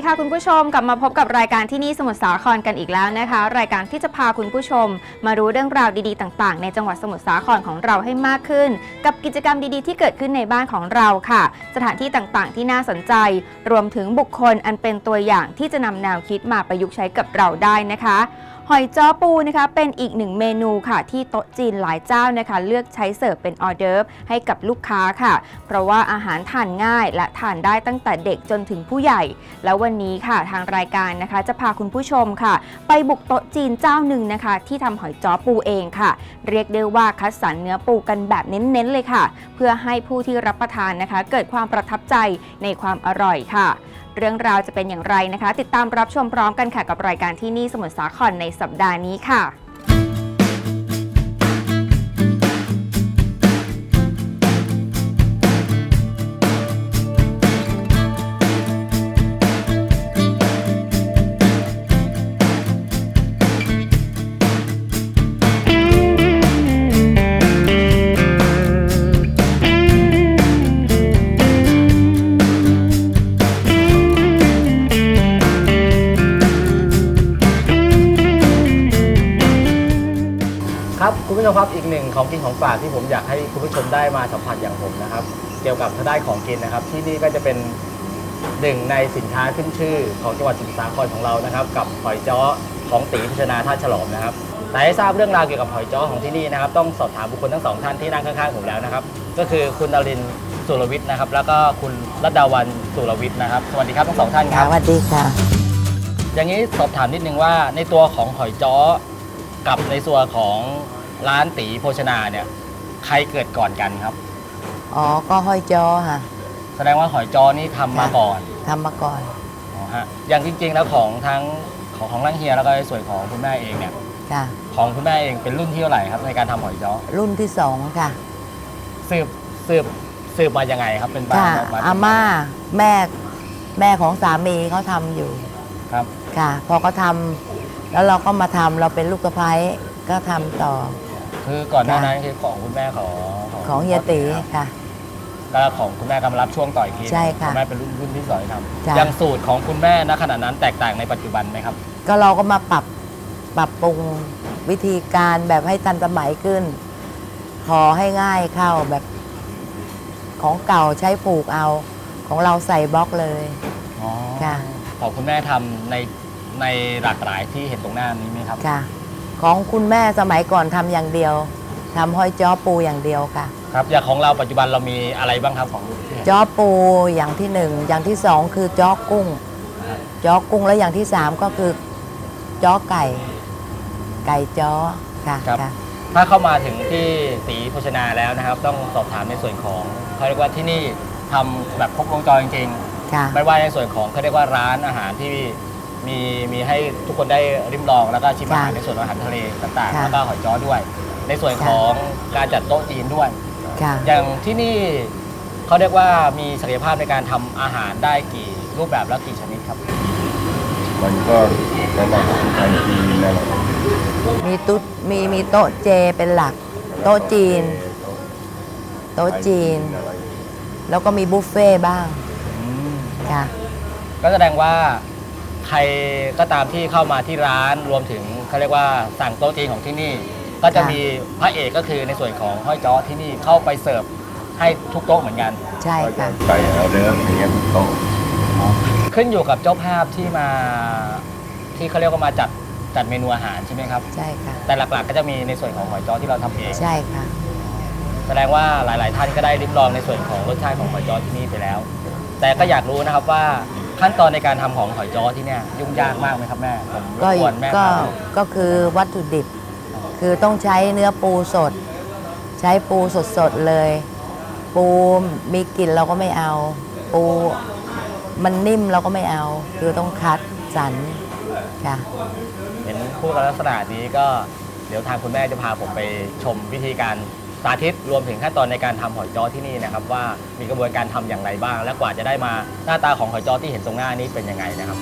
ดีค่ะคุณผู้ชมกลับมาพบกับรายการที่นี่สมุทรสาครกันอีกแล้วนะคะ รายการที่จะพาคุณผู้ชม มารู้เรื่องราวดีๆต่างๆ ในจังหวัดสมุทรสาครของเราให้มากขึ้น กับกิจกรรมดีๆที่เกิดขึ้นในบ้านของเราค่ะ สถานที่ต่างๆ ที่น่าสนใจ รวมถึงบุคคลอันเป็นตัวอย่างที่จะนำแนวคิดมาประยุกต์ใช้กับเราได้นะคะ หอยจ้อปูนะคะเป็นอีกหนึ่งเมนูค่ะ ที่โต๊ะจีนหลายเจ้านะคะ เลือกใช้เสิร์ฟเป็นออเดิร์ฟให้กับลูกค้าค่ะ เพราะว่าอาหารทานง่าย และทานได้ตั้งแต่เด็กจนถึงผู้ใหญ่ แล้ววันนี้ค่ะทางรายการนะคะ จะพาคุณผู้ชมค่ะ ไปบุกโต๊ะจีนเจ้าหนึ่งนะคะ ที่ทำหอยจ้อปูเองค่ะ เรียกได้ว่าคัดสรรเนื้อปูกันแบบเน้นๆเลยค่ะ เพื่อให้ผู้ที่รับประทานนะคะ เกิดความประทับใจในความอร่อยค่ะ เรื่องราวจะเป็นอย่างไรนะคะ ติดตามรับชมพร้อมกันค่ะกับรายการที่นี่สมุทรสาครในสัปดาห์นี้ค่ะ มครับอีกหนึ่งของกินของฝากที่ผมอยากให้คุณผู้ชมได้มาสัมผัสอย่างผมนะครับ เกี่ยวกับทางด้านของกินนะครับ ที่นี่ก็จะเป็นหนึ่งในสินค้าขึ้นชื่อของจังหวัดสมุทรสาครของเรานะครับ กับหอยจ้อของตีพิชนาท่าฉลอมนะครับแต่ให้ทราบเรื่องราวเกี่ยวกับหอยจ้อของที่นี่นะครับ ต้องสอบถามบุคคลทั้งสองท่านที่นั่งข้างๆผมแล้วนะครับ ก็คือคุณนรินทร์สุรวิทย์นะครับ แล้วก็คุณรัตดาวันสุรวิทย์นะครับสวัสดีครับทั้งสองท่านคค่ะรับ สวัสดีค่ะ อย่างนี้สอบถามนิดนึงว่าในตัวของหอยจ้อกับในส่วนของ ร้านตีโภชนาเนี่ย ใครเกิดก่อนกันครับ อ๋อ ก็ห้อยจอค่ะแสดงว่าหอยจ้อนี่ทำมาค่ะก่อนทำมาก่อนอ๋อฮะอย่างจริงๆแล้วของทั้งของของร่างเฮียแล้วก็ในส่วนของคุณแม่เองเนี่ยค่ะ ของคุณแม่เองเป็นรุ่นที่เท่าไหร่ครับ ในการทำหอยจ้อรุ่นที่สองค่ะ สืบสืบสืบมายังไงครับเป็นบ้าค่ะนมาอาม่าแม่แม่ของสามีเขาทำอยู่ครับ ค่ะ พอเขาทำแล้วเราก็มาทำเราเป็นลูกสะใภ้ก็ทำต่อ คือก่อนหน้าค่ะนั้นคือของคุณแม่ของของเฮียตีค่ะแล้วของคุณแม่ก็มารับช่วงต่ออีกทีใช่ค่ะณแม่เป็นรุ่นรุ่นที่สองที่ทจ้ะำอย่างสูตรของคุณแม่ณขณะนั้นแตกต่างในปัจจุบันไหมครับ ก็เราก็มาปรับปรับปรุงวิธีการแบบให้ทันสมัยขึ้น ขอให้ง่ายเข้าแบบของเก่าใช้ผูกเอา ของเราใส่บล็อกเลยอ๋อค่ะ ของคุณแม่ทำในในหลากหลายที่เห็นตรงหน้านี้ไหมครับ ค่ะ ของคุณแม่สมัยก่อนทำอย่างเดียวทำห้อยจ้อปูอย่างเดียวค่ะ ครับอย่างของเราปัจจุบันเรามีอะไรบ้างครับของที่เห็นจ้อปูอย่างที่หนึ่งอย่างที่สองคือจ้อกุ้งจ้อกุ้งแล้วอย่างที่สามก็คือจ้อไก่ ไก่จ้อค่ะค่ะ ถ้าเข้ามาถึงที่ตีโภชนาแล้วนะครับ ต้องสอบถามในส่วนของเขาเรียกว่าที่นี่ทำแบบครบวงจรจริงค่ะ ๆไม่ว่าในส่วนของเขาเรียกว่าร้านอาหารที่ มีมีให้ทุกคนได้ริมลองแล้วก็ชิมอาหารค่ะในส่วนของอาหารทะเลต่างๆ ค่ะ แล้วก็หอยจ้อด้วย ในส่วนของการจัดโต๊ะจีนด้วยค่ะอย่างที่นี่เขาเรียกว่ามีศักยภาพในการทำอาหารได้กี่รูปแบบและกี่ชนิดครับ มันก็ระหว่างไทยจีนนั่นแหละมีตุ๊ดมีมีโต๊ะเจเป็นหลัก โต๊ะจีน โต๊ะจีนอะไรแล้วก็มีบุฟเฟ่ต์บ้างค่ะก็แสดงว่า ใครก็ตามที่เข้ามาที่ร้านรวมถึงเขาเรียกว่าสั่งโต๊ะจีนของที่นี่ ก็จะค่ะมีพระเอกก็คือในส่วนของห้อยจ้อที่นี่เข้าไปเสิร์ฟให้ทุกโต๊ะเหมือนกัน ใช่ค่ะใส่เอาเนื้ออย่างเงี้ยมันโตขึ้นอยู่กับเจ้าภาพที่มาที่เขาเรียกว่ามาจัดจัดเมนูอาหารใช่ไหมครับ ใช่ค่ะ แต่หลักๆ ก็จะมีในส่วนของหอยจ้อที่เราทำเอง ใช่ค่ะ แสดงว่าหลายๆ ท่านก็ได้ริมลองในส่วนของรสชาติของหอยจ้อที่นี่ไปแล้ว แต่ก็อยากรู้นะครับว่า ขั้นตอนในการทำของหอยจ้อที่เนี่ยยุ่งยากมากไหมครับแม่ผมรก็บกวนแม่ก็ครับก็คือวัตถุดิบ คือต้องใช้เนื้อปูสด ใช้ปูสดสดๆเลย ปูมีกลิ่นเราก็ไม่เอา ปูมันนิ่มเราก็ไม่เอา คือต้องคัดสรรค่ะ เห็นพูดกันลักษณะนี้ก็เดี๋ยวทางคุณแม่จะพาผมไปชมวิธีการ สาธิตรวมถึงขั้นตอนในการทำหอยจ้อที่นี่นะครับ ว่ามีกระบวนการทำอย่างไรบ้าง และกว่าจะได้มาหน้าตาของหอยจ้อที่เห็นตรงหน้านี้เป็นยังไงนะครับ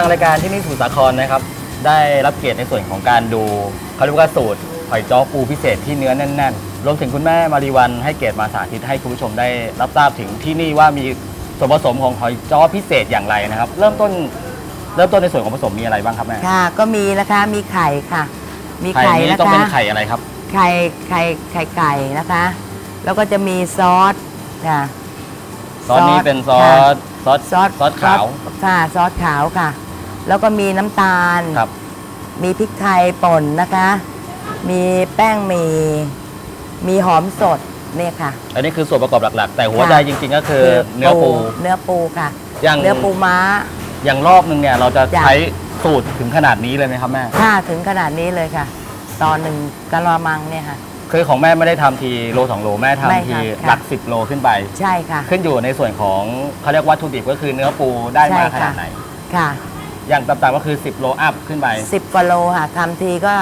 างรายการที่นี่สมุทรสาครนะครับ ได้รับเกียรติในส่วนของการดูเขาเรียกว่าสูตรหอยจ้อปูพิเศษที่เนื้อแน่น ๆ รวมถึงคุณแม่มารีวันให้เกียรติมาสาธิตให้คุณผู้ชมได้รับทราบถึงที่นี่ว่ามีส่วนผสมของหอยจ้อพิเศษอย่างไรนะครับ เริ่มต้นเริ่มต้นในส่วนของผสมมีอะไรบ้างครับแม่ค่ะ ก็มีนะคะ มีไข่ค่ะ มีไข่ไข่นี้นะต้องคะเป็นไข่อะไรครับ ไข่ไข่ไข่ไก่นะคะ แล้วก็จะมีซอสค่ะ ซอสนี้เป็นซอค่ะ สซอสซอสซอสขาว ค่ะซอสขาวค่ะ แล้วก็มีน้ำตาล ครับ มีพริกไทยป่นนะคะ มีแป้งหมีมีหอมสดเนี่ยค่ะ อันนี้คือส่วนประกอบหลัก ๆ แต่หัวใจจริงๆก็คือเนื้อปู เนื้อปูค่ะ อย่าง เนื้อปูม้า อย่างรอบนึงเนี่ยเราจะจ้ะใช้สูตรถึงขนาดนี้เลยไหมครับแม่ค่าถึงขนาดนี้เลยค่ะ ตอนหนึ่งกะละมังเนี่ยค่ะ คือของแม่ไม่ได้ทำทีโลสองโลแม่ไม่ทำทีค่ะหลักสิบโลขึ้นไป ใช่ค่ะ ขึ้นอยู่ในส่วนของเขาเรียกวัตถุดิบก็คือเนื้อปูได้มาใช่ขค่ะนาดไหน ค่ะ อย่างต่ำๆก็คือ 10 โลอัพขึ้นไปสิบกว่าโลค่ะทำทีก็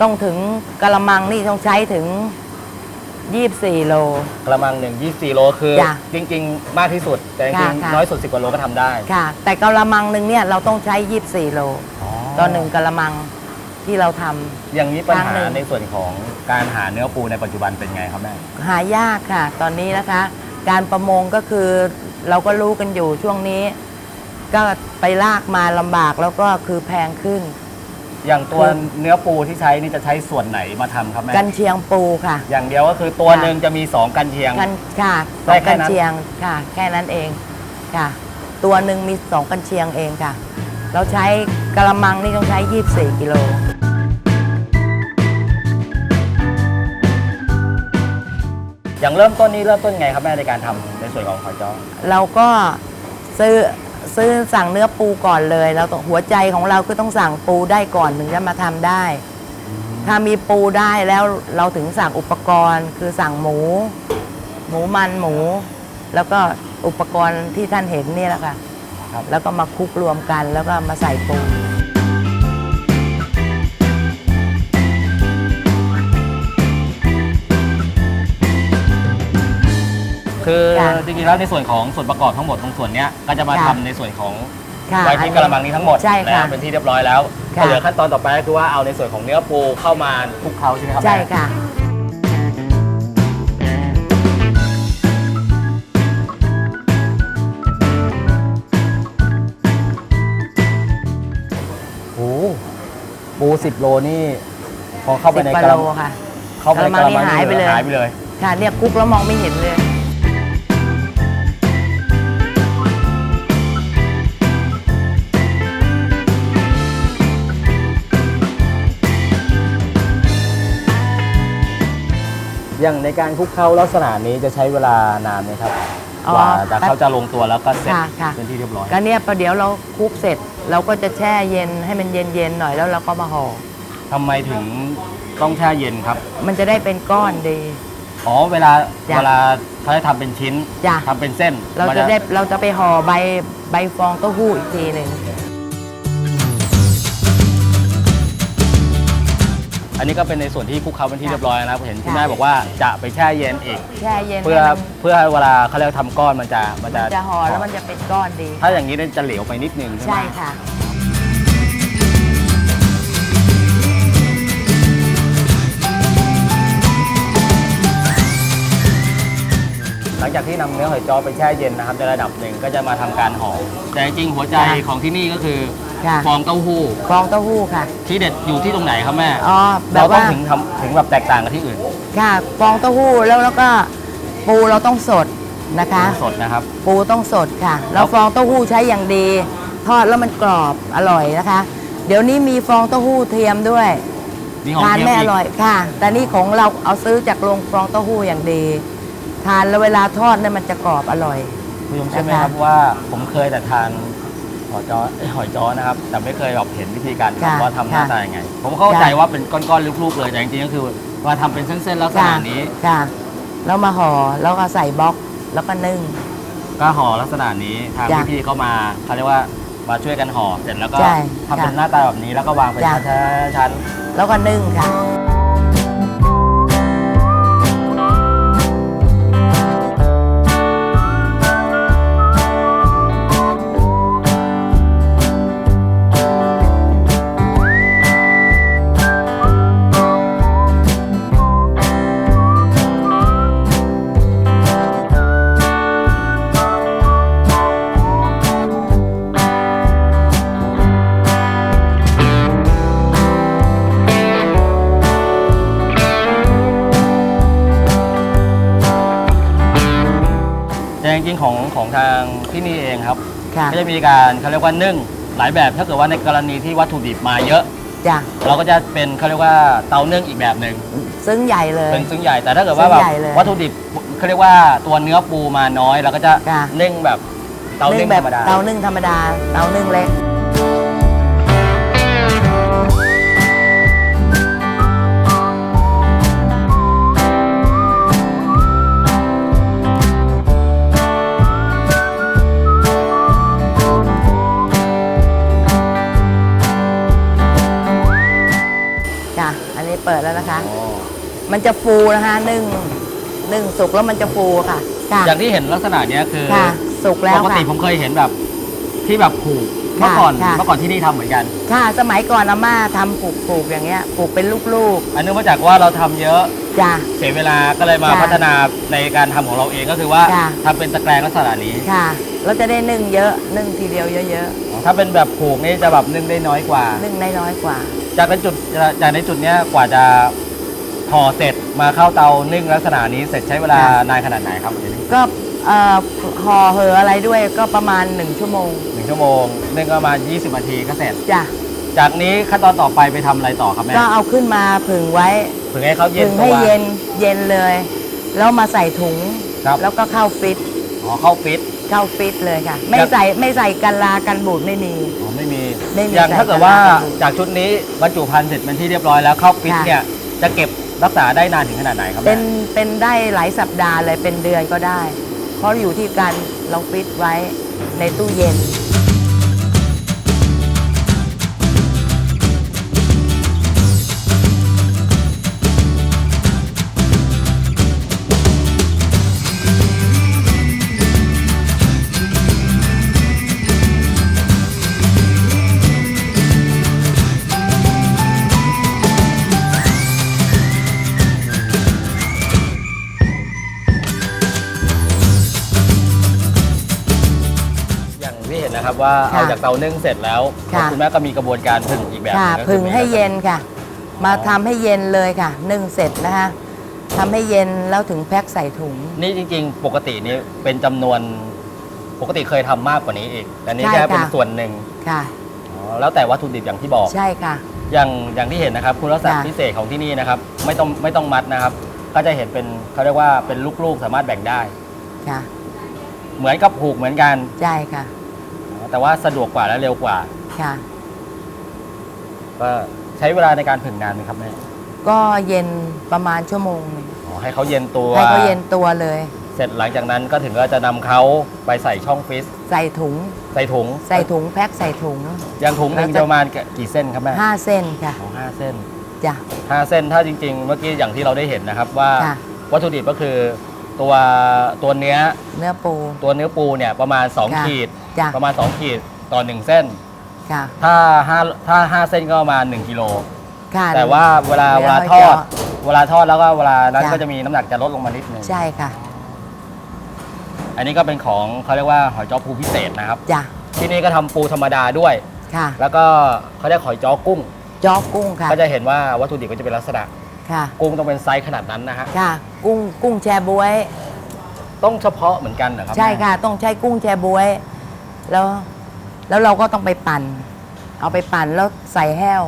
ต้องถึงกะละมังนี่ต้องใช้ถึงยี่บสี่โล กระมังหนึ่ง24 โลคือ จ้ะจริง ๆ มากที่สุด แต่จริงค่ะค่ะ ๆน้อยสุด 10 กว่าโลก็ทำได้ค่ะ แต่กะละมังหนึ่งเนี่ยเราต้องใช้ยี่บสี่โลต่อหนึ่งกะละมังที่เราทำ อย่างนี้ปัญครั้หางหนึ่ง ในส่วนของการหาเนื้อปูในปัจจุบันเป็นไงครับแม่ หายากค่ะ ตอนนี้นะคะ การประมงก็คือเราก็รู้กันอยู่ช่วงนี้ ก็ไปลากมาลำบากแล้วก็คือแพงขึ้น อย่างตัวคือ เนื้อปูที่ใช้นี่จะใช้ส่วนไหนมาทำครับแม่ กันเชียงปูค่ะ อย่างเดียวก็คือตัวค่ะหนึ่งจะมี 2 กันเชียง กันค่ะสได้องแค่กันนั้นเชียงค่ะ แค่นั้นเองค่ะ ตัวหนึ่งมีสองกันเชียงเองค่ะ เราใช้กระมังนี่ต้องใช้ 24 กิโล อย่างเริ่มต้นนี้เริ่มต้นไงครับแม่ในการทำในส่วนของหอยจ้อเราก็ซื้อ ซื้อสั่งเนื้อปูก่อนเลยเราต้องหัวใจของเราคือต้องสั่งปูได้ก่อนถึงจะมาทำได้ ถ้ามีปูได้แล้วเราถึงสั่งอุปกรณ์ คือสั่งหมู หมูมันหมู แล้วก็อุปกรณ์ที่ท่านเห็นนี่แหละค่ะ ครับ แล้วก็มาคลุกรวมกันแล้วก็มาใส่ปู คือค่ะจริงๆแล้วในส่วนของส่วนประกอบทั้งหมดตรงส่วนเนี้ยก็จะมาค่ะ ทำในส่วนของค่ะ ไว้ที่กระมังนี้ทั้งหมดใช่แล้วค่ะเป็นที่เรียบร้อยแล้วค่ะเหลือขั้นตอนต่อไปก็คือว่าเอาในส่วนของเนื้อปูเข้ามาคลุกเคล้าใช่ไหมครับใช่แม่ค่ะ โอ้โหปูสิบโลนี่พอเข้าไปสิบในกว่ากระโลมังค่ะ เข้าไปในกระมังกระมังนี่หายไปเลย หายไปเลย ค่ะเนี่ยคลุกแล้วมองไม่เห็นเลย อย่างในการคลุกเคล้าลักษณะนี้จะใช้เวลานานไหมครับอ๋อกว่าจะเขาจะลงตัวแล้วก็เสร็จค่ะค่ะ เป็นที่เรียบร้อย ก็เนี่ยประเดี๋ยวเราคลุกเสร็จ เราก็จะแช่เย็นให้มันเย็นๆหน่อยแล้วเราก็มาห่อทำไมถึงต้องแช่เย็นครับ มันจะได้เป็นก้อนดี อ๋อเวลาจ้ะเวลาเขาจะทำเป็นชิ้นจ้ะ ทำเป็นเส้นเรามันจะได้เราจะไปห่อใบใบฟองเต้าหู้อีกทีหนึ่ง อันนี้ก็เป็นในส่วนที่คลุกเคล้าเป็นที่เรียบร้อยแล้วเห็นคุณแม่บอกว่าจะไปแช่เย็นอีก แช่เย็นเพื่อให้มันเพื่อเวลาเขาเรียกว่าทำก้อนมันจะมันจะมันจะห่อแล้วมันจะเป็นก้อนดี ถ้าอย่างนี้เนี่ยจะเหลวไปนิดนึงใช่ไหมใช่ค่ะหลังจากที่นำเนื้อหอยจ้อไปแช่เย็นนะครับในระดับหนึ่งก็จะมาทำการห่อแต่จริงๆหัวใจค่ะของที่นี่ก็คือ ค่ะ ฟองเต้าหู้ ฟองเต้าหู้ค่ะ ที่เด็ดอยู่ที่ตรงไหนครับแม่อ๋อแบเราบต้อว่างถึงทำถึงแบบแตกต่างกับที่อื่นค่ะฟองเต้าหู้แล้วแล้วก็ปูเราต้องสดนะคะ สดนะครับ ปูต้องสดค่ะ แล้วฟองเต้าหู้ใช้อย่างดี ทอดแล้วมันกรอบอร่อยนะคะ เดี๋ยวนี้มีฟองเต้าหู้เทียมด้วยนี่หอมทานเทียมไม่ออีกร่อยค่ะ แต่นี่ของเราเอาซื้อจากโรงฟองเต้าหู้อย่างดี ทานแล้วเวลาทอดเนี่ยมันจะกรอบอร่อย คุณผู้ชมใช่ไหมนะคะ ครับว่าผมเคยแต่ทาน หอยจ้อเอ้ยหอยจ้อนะครับ แต่ไม่เคยแบบเห็นวิธีการค่ะทำว่าทำหน้าค่ะตายังไง ผมเข้าใจค่ะว่าเป็นก้อนๆลูกๆเลยแต่จริงๆก็คือว่าทำเป็นเส้นๆลักษค่ะณะนี้ค่ะแล้วมาห่อแล้วก็ใส่บล็อกแล้วก็นึ่ง ก็ห่อลักษณะนี้ทางจ้ะพี่ๆก็มาเขาเรียกว่ามาช่วยกันห่อเสร็จแล้วก็ใช่ทำเป็นค่ะหน้าตาแบบนี้แล้วก็วางเป็นจ้ะ ชั้นแล้วก็นึ่งค่ะ ของของทางที่นี่เองครับ ค่ะ ก็จะมีการเขาเรียกว่านึ่งหลายแบบถ้าเกิดว่าในกรณีที่วัตถุดิบมาเยอะ จ้ะเราก็จะเป็นเขาเรียกว่าเตานึ่งอีกแบบหนึ่งซึ้งใหญ่เลย เป็นซึ่งใหญ่แต่ถ้าเกิดว่าแบซึ่บงใหญ่เลยวัตถุดิบเขาเรียกว่าตัวเนื้อปูมาน้อยเราก็จะค่ะ นึ่งแบบเตานึ่งแบธรบรมดา เตานึ่งธรรมดา เตานึ่งเล็ก มันจะฟูนะคะนึ่งนึ่งสุกแล้วมันจะฟูค่ะค่ะอย่างที่เห็นลักษณะเนี้ยคือค่ะสุกแล้ปวกติค่ะ ผมเคยเห็นแบบที่แบบผูกเมื่อก่อนค่ะ เมื่อก่อนที่นี่ทำเหมือนกัน ค่ะ สมัยก่อนอาม่าทำปลูกปลูกอย่างเงี้ยปลูกเป็นลูกอันเนื่องมาจากว่าเราทำเยอะๆจ้ะ เสียเวลาก็เลยมาค่ะพัฒนาในการทำของเราเองก็คือว่าค่ะ ทำเป็นตะแกรงลักษณะนี้ค่ะ เราจะได้นึ่งเยอะนึ่งทีเดียวเยอะถ้าเป็นแบบผูกนี่จะแบบนึ่งได้น้อยกว่า ๆนึ่งได้น้อยกว่า จากในจุดจากในจุดเนี้ยกว่าจะ ห่อเสร็จมาเข้าเตานึ่งลักษณะนี้เสร็จใช้เวลาค่ะนานขนาดไหนครับเดี๋ยวนี้ก็เอ่อห่อเหออะไรด้วยก็ประมาณ 1 ชั่วโมง หนึ่งชั่วโมงนึ่งก็ประมาณ20นาทีก็เสร็จ จ้ะ จากนี้ขั้นตอนต่อไปไปทำอะไรต่อครับแม่ก็เอาขึ้นมาผึ่งไว้ ถึงให้เขาเย็ผึ่นงตัให้ว เย็นเย็นเลย แล้วมาใส่ถุง ครับ แล้วก็เข้าฟิตอ๋อเข้าฟิต เข้าฟิตเลยค่ะ ไม่ครับ ใส่ไม่ใส่กันลากันบูดไม่มี อ๋อไม่มีไม่มีอย่างใส่ถ้าเกิดว่าตลาดครับจากชุดนี้บรรจุภัณฑ์เสร็จเป็นที่เรียบร้อยแล้วเข้าฟิตค่ะ เนี่ยจะเก็บ รักษาได้นานถึงขนาดไหนครับเป็นเป็นได้หลายสัปดาห์เลยเป็นเดือนก็ได้ เพราะอยู่ที่การเราฟิตไว้ในตู้เย็น ว่าค่ะเอาจากเตานึ่งเสร็จแล้วค่ะคุณแม่ก็มีกระบวนการผึ่งอีกแบบค่ะนึ่ก็ผึ่งคือให้เย็นค่ะ มาทำให้เย็นเลยค่ะ นึ่งเสร็จนะคะทำให้เย็นแล้วถึงแพ็คใส่ถุง นี่จริงๆ ปกตินี่เป็นจำนวนปกติเคยทำมากกว่านี้อีกแต่นี่ใช่แค่ค่ะเป็นส่วนหนึ่งค่ะ อ๋อแล้วแต่วัตถุดิบอย่างที่บอก ใช่ค่ะ อย่างอย่างที่เห็นนะครับ คุณลักษณะค่ะพิเศษของที่นี่นะครับ ไม่ต้องไม่ต้องมัดนะครับ ก็จะเห็นเป็นเขาเรียกว่าเป็นลูกๆ สามารถแบ่งได้ ค่ะเหมือนกับผูกเหมือนกัน ใช่ค่ะ แต่ว่าสะดวกกว่าและเร็วกว่า ค่ะ ก็ใช้เวลาในการผึ่งนานไหมครับแม่ก็เย็นประมาณชั่วโมงหนึ่งอ๋อให้เขาเย็นตัวให้เขาเย็นตัวเลย เสร็จหลังจากนั้นก็ถึงก็จะนำเขาไปใส่ช่องฟรีซใส่ถุง ใส่ถุงใส่ถุงแพ็คใส่ถุง อย่างถุงหนึ่งแล้วจะจะประมาณกี่เส้นครับแม่5เส้นค่ะอ๋อห้าเส้นจ้ะห้าเส้นถ้าจริง ๆ เมื่อกี้อย่างที่เราได้เห็นนะครับว่าค่ะวัตถุดิบก็คือตัวตัวเนื้อเนื้อปู ตัวเนื้อปูเนี่ยประมาณ2ค่ะขีด จ้ะ ประมาณ 2 ขีดต่อ 1 เส้น ค่ะ ถ้า5ถ้า5เส้นก็ประมาณ1กิโล ค่ะ แต่ว่าเวลาเนื้เวอลาหอยทอดจ้อเวลาทอดแล้วก็เวลานั้นจ้ะ ก็จะมีน้ำหนักจะลดลงมานิดนึงใช่ค่ะอันนี้ก็เป็นของเขาเรียกว่าหอยจ้อปูพิเศษนะครับ จ้ะที่นี่ก็ทำปูธรรมดาด้วย ค่ะแล้วก็เขาเรียกหอยจ้อกุ้ง จอกกุ้งค่ะก็จะเห็นว่าวัตถุดิบก็จะเป็นลักษณะ ค่ะ กุ้งต้องเป็นไซส์ขนาดนั้นนะฮะค่ะ กุ้งกุ้งแชบวย ต้องเฉพาะเหมือนกันเหรอครับใช่แม่ค่ะ ต้องใช้กุ้งแชบวย แล้วแล้วเราก็ต้องไปปั่น เอาไปปั่นแล้วใส่แห้ว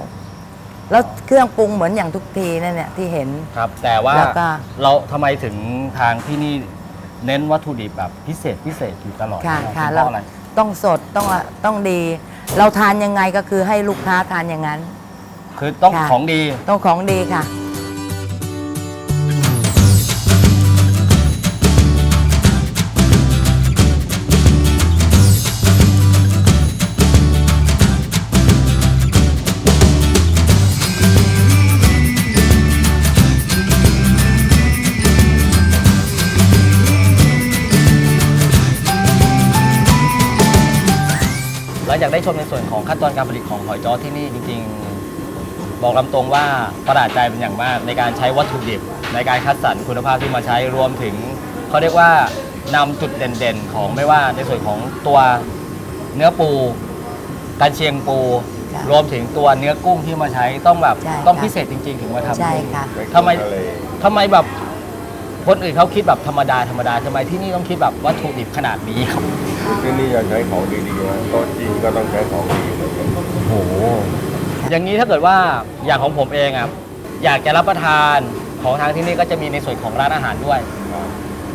แล้วเครื่องปรุงเหมือนอย่างทุกทีนั่นเนี่ยที่เห็น ครับ แต่ว่าแล้วก็ เราทำไมถึงทางที่นี่เน้นวัตถุดิบแบบพิเศษพิเศษอยู่ตลอดค่ะเป็นค่ะเพเราราะอะไรต้องสดต้องต้องดี เราทานยังไงก็คือให้ลูกค้าทานอย่างนั้น คือต้องค่ะ ของดี ต้องของดีค่ะ หลังจากได้ชมในส่วนของขั้นตอนการผลิตของหอยจ้อที่นี่จริง ๆ บอกลำตรงว่าประหลาดใจเป็นอย่างมากในการใช้วัตถุดิบ ในการคัดสรรคุณภาพที่มาใช้รวมถึงเขาเรียกว่านำจุดเด่นๆ ของไม่ว่าในส่วนของตัวเนื้อปูกันเชียงปูค่ะรวมถึงตัวเนื้อกุ้งที่มาใช้ต้องแบบใช่ต้องค่ะพิเศษจริง ๆ ถึงมาทำใช่ค่ะ ทำไมทะเล ทำไมแบบ คนอื่นเขาคิดแบบธรรมดาธรรมดาทำไมที่นี่ต้องคิดแบบวัตถุดิบขนาดนี้ครับที่นี่จะใช้ของดีๆนะโต๊ะจีนก็ต้องใช้ของดีเหมือนกันโอ้โหอย่างนี้ถ้าเกิดว่าอย่างของผมเองอะอยากจะรับประทานของทางที่นี่ก็จะมีในส่วนของร้านอาหารด้วยครับ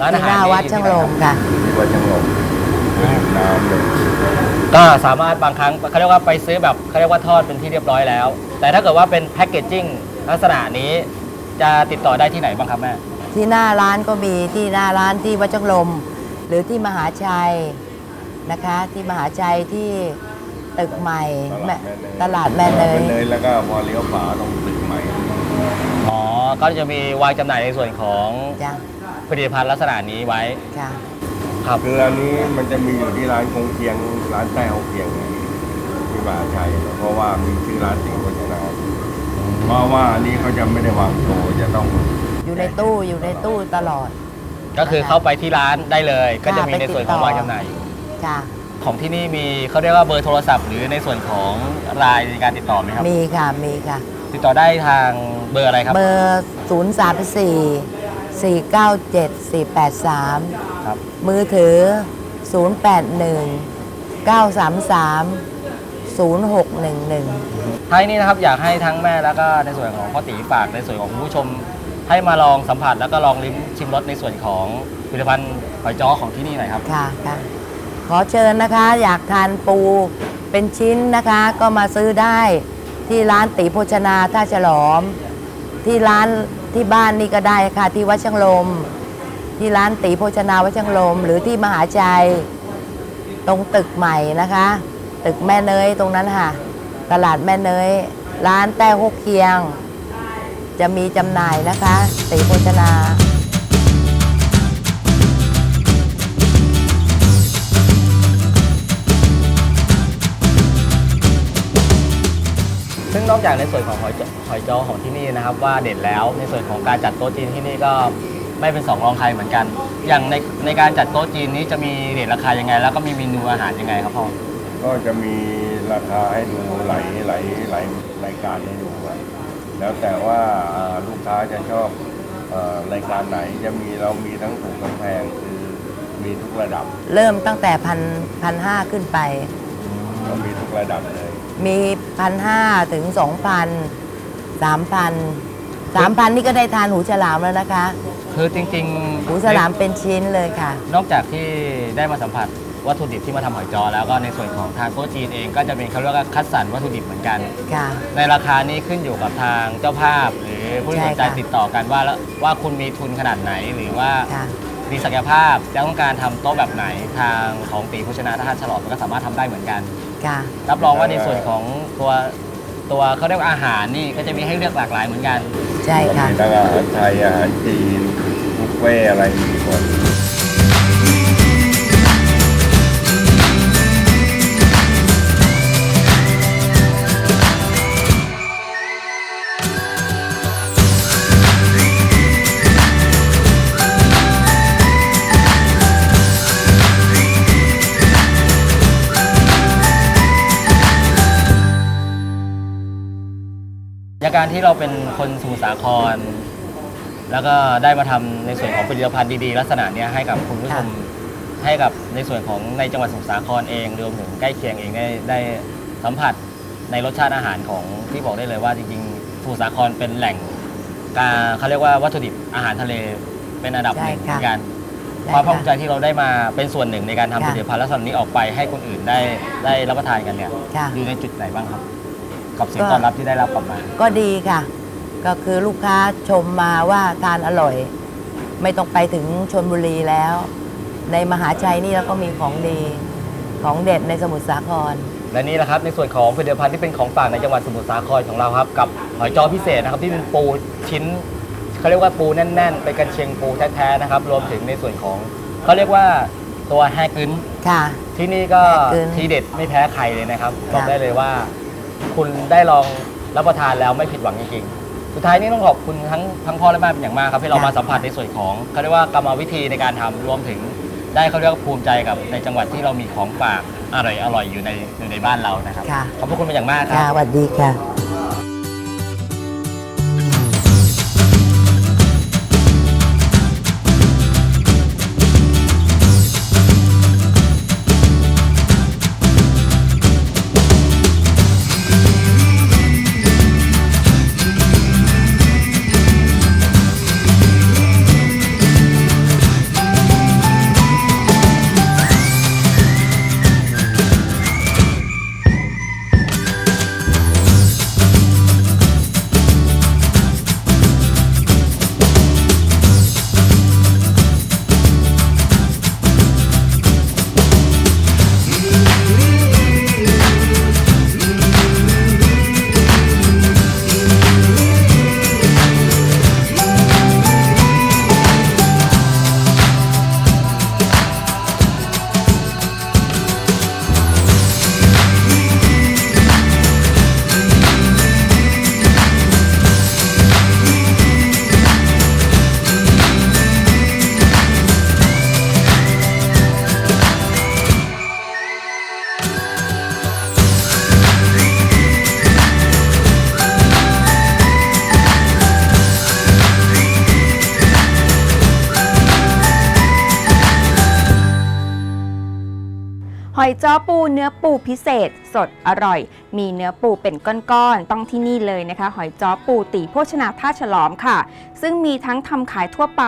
ร้านอาที่หารหน้านี่วัดอยู่ช่างที่ลไหนมครับค่ะที่วัดจังหลงน้ำเลยก็สามารถบางครั้งเขาเรียกว่าไปซื้อแบบเขาเรียกว่าทอดเป็นที่เรียบร้อยแล้ว แต่ถ้าเกิดว่าเป็นแพ็กเกจจิ้งลักษณะนี้จะติดต่อได้ที่ไหนบ้างครับแม่ ที่หน้าร้านก็มีที่หน้าร้านที่วัดช่างลม หรือที่มหาชัยนะคะ ที่มหาชัยที่ตึกใหม่แม่ตลาดแม่เนยแม่เนยแล้วก็พอเลี้ยวขวาตรงตึกใหม่ อ๋อ ก็จะมีวางจำหน่ายในส่วนของจ้ะผลิตภัณฑ์ลักษณะนี้ไว้ค่ะครับ คืออันนี้มันจะมีอยู่ที่ร้านคงเคียงร้านแต้วเคียงที่มหาชัยเพราะว่ามีชื่อร้านติ่งโภชนาเพราะว่าอันนี้เขาจะไม่ได้วางโตะจะต้อง อยู่ในตู้อยู่ในตู้ตลอด ก็คือเข้าไปที่ร้านได้เลย ก็จะมีไปในติดส่วนของต่อวางจำหน่ายอยู่ค่ะของที่นี่มีเขาเรียกว่าเบอร์โทรศัพท์ หรือในส่วนของรายในการติดต่อไหมครับ มีค่ะมีค่ะ ติดต่อได้ทางเบอร์อะไรครับ เบอร์0 3 4 4 9 7 4 8 3ครับมือถือ 0 8 1 9 3 3 0 6 1 1 ท้ายนี้นะครับอยากให้ทั้งแม่แล้วก็ในส่วนของพ่อตีฝากในส่วนของคุณผู้ชม ให้มาลองสัมผัสแล้วก็ลองลิ้มชิมรสในส่วนของผลิตภัณฑ์หอยจ้อของที่นี่หน่อยครับ ค่ะค่ะขอเชิญนะคะ อยากทานปูเป็นชิ้นนะคะ ก็มาซื้อได้ที่ร้านตีโภชนาท่าฉลอม ที่ร้านที่บ้านนี่ก็ได้ค่ะ ที่วัดช่างลม ที่ร้านตีโภชนาวัดช่างลม หรือที่มหาชัยตรงตึกใหม่นะคะ ตึกแม่เนยตรงนั้นค่ะ ตลาดแม่เนยร้านแต้ฮกเคียง จะมีจำหน่ายนะคะตีโภชนาซึ่งนอกจากในส่วนของหอยจอหอยจ้อของที่นี่นะครับว่าเด่นแล้วในส่วนของการจัดโต๊ะจีนที่นี่ก็ไม่เป็นสองรองใครเหมือนกัน อย่างในในการจัดโต๊ะจีนนี้จะมีเรทราคายังไง แล้วก็มีเมนูอาหารยังไงครับพ่อ ก็จะมีราคาให้ดูหลายหลายหลายรายการให้ดูอะ แล้วแต่ว่าอ่าลูกค้าจะชอบเอ่อรายการไหนจะมีเรามีทั้งถูกทั้งแพงคือมีทุกระดับ เริ่มตั้งแต่พันพันห้าขึ้นไป เรามีทุกระดับเลย มีพันห้าถึงสองพันสามพันสามพันนี่ก็ได้ทานหูฉลามแล้วนะคะ คือจริงๆหูฉลามเป็นชิ้นเลยค่ะ นอกจากที่ได้มาสัมผัส วัตถุดิบที่มาทำหอยจอ แล้วก็ในส่วนของทางโต๊ะจีนเองก็จะเป็นเขาเรียกว่าคัดสรรวัตถุดิบเหมือนกัน ค่ะ ในราคานี้ขึ้นอยู่กับทางเจ้าภาพ หรือผู้ที่สนใจใช่ค่ะติดต่อกันว่าแล้วว่าคุณมีทุนขนาดไหนหรือว่าค่ะ มีศักยภาพจะต้องการทำโต๊ะแบบไหนทางของตีโภชนาท่าฉลอดมันก็สามารถทำได้เหมือนกัน ค่ะ รับรองว่าในส่วนของตัวตัวเขาเรียกว่าอาหารนี่ก็จะมีให้เลือกหลากหลายเหมือนกัน ใช่ค่ะ มีทั้งอาหารไทยอาหารจีนบุฟเฟ่อะไรมีหมด ที่เราเป็นคนสมุทรสาคร แล้วก็ได้มาทำในส่วนของผลิตภัณฑ์ดีๆ ลักษณะเนี้ยให้กับคุณผู้ชมให้กับในส่วนของในจังหวัดสมุทรสาครเองรวมถึงใกล้เคียงเองได้ได้สัมผัสในรสชาติอาหารของที่บอกได้เลยว่าจริงๆสมุทรสาครเป็นแหล่งการเขาเรียกว่าวัตถุดิบอาหารทะเลเป็นอันดับหนึ่งเหใช่มืค่ะอนกันได้ความภาคค่ะภูมิใจที่เราได้มาเป็นส่วนหนึ่งในการทำค่ะผลิตภัณฑ์ลักษณะนี้ออกไปให้คนอื่นได้ได้รับประทานกันเนี่ยค่ะ อยู่ในจุดไหนบ้างครับ กับเสียงก็ตอบรับที่ได้รับกลับมา ก็ดีค่ะ ก็คือลูกค้าชมมาว่าทานอร่อย ไม่ต้องไปถึงชนบุรีแล้ว ในมหาชัยนี่แล้วก็มีของดีของเด็ดในสมุทรสาคร และนี่แหละครับในส่วนของผลิตภัณฑ์ที่เป็นของฝากในจังหวัดสมุทรสาครของเราครับ กับหอยจ้อพิเศษนะครับที่เป็นปูชิ้นเขาเรียกว่าปูแน่นๆเป็นกันเชียงปูแท้ๆนะครับ รวมถึงในส่วนของเขาเรียกว่าตัวแฮกึนค่ะ ที่นี่ก็แฮกึนทีเด็ดไม่แพ้ใครเลยนะครับค่ะบอกได้เลยว่า คุณได้ลองรับประทานแล้วไม่ผิดหวังจริงๆ สุดท้ายนี้ต้องขอบคุณทั้งทั้งพ่อและแม่เป็นอย่างมากครับที่เรามาสัมผัสในส่วนของเขาเรียกว่ากรรมวิธีในการทำรวมถึงได้เขาเรียกว่าภูมิใจกับในจังหวัดที่เรามีของฝากอร่อยอร่อยๆอยู่ในอยู่ในบ้านเรานะครับค่ะ ขอบพระคุณเป็นอย่างมากคค่ะรับสวัสดีค่ะ จ้อปูเนื้อปูพิเศษ สดอร่อย มีเนื้อปูเป็นก้อนๆต้องที่นี่เลยนะคะ หอยจ้อปูตีโภชนาท่าฉลอมค่ะ ซึ่งมีทั้งทำขายทั่วไป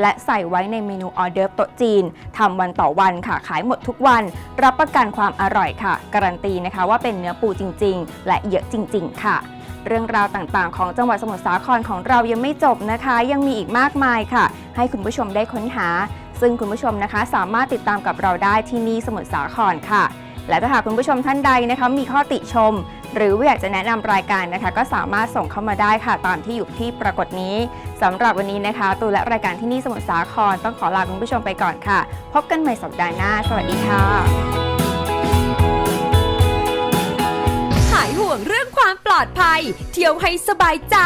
และใส่ไว้ในเมนูออเดิร์ฟโต๊ะจีนทำวันต่อวันค่ะ ขายหมดทุกวัน รับประกันความอร่อยค่ะ การันตีนะคะว่าเป็นเนื้อปูจริง ๆ และเยอะจริง ๆ ค่ะเรื่องราวต่างๆ ของจังหวัดสมุทรสาครของเรายังไม่จบนะคะ ยังมีอีกมากมายค่ะ ให้คุณผู้ชมได้ค้นหา ซึ่งคุณผู้ชมนะคะ สามารถติดตามกับเราได้ที่นี่สมุทรสาครค่ะ และถ้าหากคุณผู้ชมท่านใดนะคะมีข้อติชม หรือว่าอยากจะแนะนำรายการนะคะ ก็สามารถส่งเข้ามาได้ค่ะ ตามที่อยู่ที่ปรากฏนี้สำหรับวันนี้นะคะ ตูและรายการที่นี่สมุทรสาครต้องขอลาคุณผู้ชมไปก่อนค่ะ พบกันใหม่สัปดาห์หน้า สวัสดีค่ะ วงเรื่องความปลอดภัย เที่ยวให้สบายใจ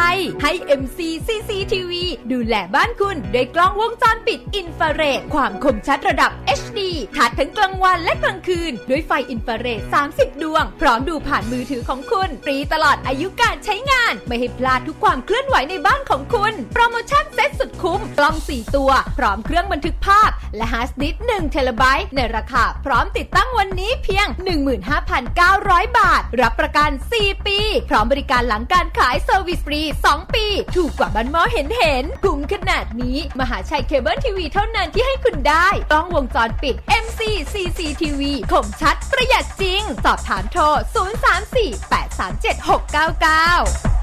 ให้ MC CCTV ดูแลบ้านคุณด้วยกล้องวงจรปิดอินฟราเรดความคมชัดระดับ HD ทัดทั้งกลางวันและกลางคืน ด้วยไฟอินฟราเรด 30 ดวง พร้อมดูผ่านมือถือของคุณฟรีตลอดอายุการใช้งาน ไม่ให้พลาดทุกความเคลื่อนไหวในบ้านของคุณ โปรโมชั่นเซ็ตสุดคุ้มกล้อง 4 ตัว พร้อมเครื่องบันทึกภาพ และฮาร์ดดิสก์1เทราไบต์ในราคา พร้อมติดตั้งวันนี้เพียง 15,900 บาท รับประกัน 4 4 ปี พร้อมบริการหลังการขายเซอร์วิสฟรี 2 ปี ถูกกว่าบันหมอเห็นเห็นคุ้มขนาดนี้ มหาชัยเคเบิลทีวีเท่านั้นที่ให้คุณได้กล้องวงจรปิด MC CCTV คมชัดประหยัดจริง สอบถามโทร 034 837 699